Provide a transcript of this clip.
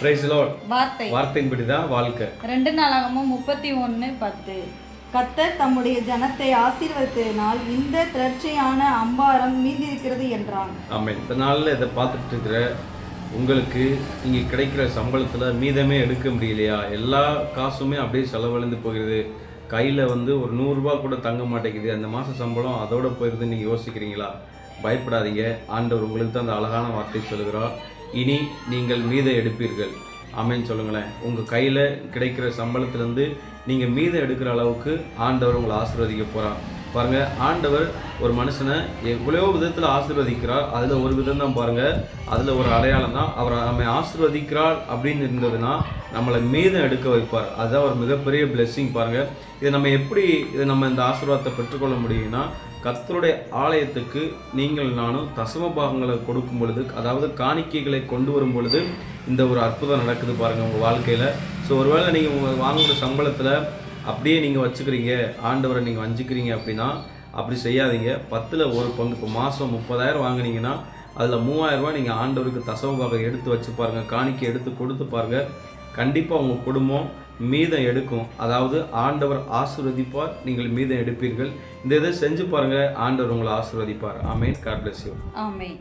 Price Lord வார்த்தை. வார்த்தையின்படி தான் வாழ்க்கை. ரெண்டு நாளாகமும் முப்பத்தி ஒன்று பத்து. கத்தர் தம்முடைய ஜனத்தை ஆசீர்வதித்ததினால் இந்த திரட்சியான அம்பாரம் மீதிருக்கிறது என்றான். ஆமென். இந்த நாளில் இதை பார்த்துட்டு இருக்கிற உங்களுக்கு இங்கே கிடைக்கிற சம்பளத்தில் மீதமே எடுக்க முடியலையா? எல்லா காசுமே அப்படியே செலவழிந்து போகிறது. கையில் வந்து ஒரு நூறுரூவா கூட தங்க மாட்டேங்குது. அந்த மாத சம்பளம் அதோட போயிருதுன்னு நீங்கள் யோசிக்கிறீங்களா? பயப்படாதீங்க. ஆண்டவர் உங்களுக்கு தான் அந்த அழகான வார்த்தை சொல்லுகிறார். இனி நீங்கள் மீதை எடுப்பீர்கள். அமைன்னு சொல்லுங்களேன். உங்கள் கையில் கிடைக்கிற சம்பளத்திலேருந்து நீங்கள் மீதம் எடுக்கிற அளவுக்கு ஆண்டவர் உங்களை ஆசீர்வதிக்க போகிறார் பாருங்கள் ஆண்டவர் ஒரு மனுஷனை எவ்வளோ விதத்தில் ஆசீர்வதிக்கிறார். அதில் ஒரு விதம் தான் பாருங்கள் அதில் ஒரு அடையாளம் தான் அவர் நம்மை ஆசீர்வதிக்கிறார் அப்படின்னு இருந்ததுன்னா நம்மளை மீதம் எடுக்க வைப்பார். அதுதான் ஒரு மிகப்பெரிய பிளெஸ்ஸிங் பாருங்கள் இதை நம்ம எப்படி இதை நம்ம இந்த ஆசீர்வாதத்தை பெற்றுக்கொள்ள முடியும்னா கர்த்தருடைய ஆலயத்துக்கு நீங்கள் நானும் தசம பாகங்களை கொடுக்கும் பொழுது அதாவது காணிக்கைகளை கொண்டு வரும் பொழுது இந்த ஒரு அற்புதம் நடக்குது பாருங்கள் உங்கள் வாழ்க்கையில். ஸோ ஒருவேளை நீங்கள் உங்கள் வாங்குகிற சம்பளத்தில் அப்படியே நீங்கள் வச்சுக்கிறீங்க ஆண்டவரை நீங்கள் வஞ்சிக்கிறீங்க அப்படின்னா அப்படி செய்யாதீங்க. பத்தில் ஒரு பங்கு இப்போ மாதம் முப்பதாயிரம் வாங்கினீங்கன்னா அதில் மூவாயிரம் ரூபாய் நீங்கள் ஆண்டவருக்கு தசம பாகம் எடுத்து வச்சு பாருங்கள் காணிக்கை எடுத்து கொடுத்து பாருங்கள் கண்டிப்பாக உங்கள் குடும்பம் மீதம் எடுக்கும். அதாவது ஆண்டவர் ஆசிர்வதிப்பார் நீங்கள் மீதம் எடுப்பீர்கள். இந்த இதை செஞ்சு பாருங்கள் ஆண்டவர் உங்களை ஆசிர்வதிப்பார். ஆமேன். God bless you amen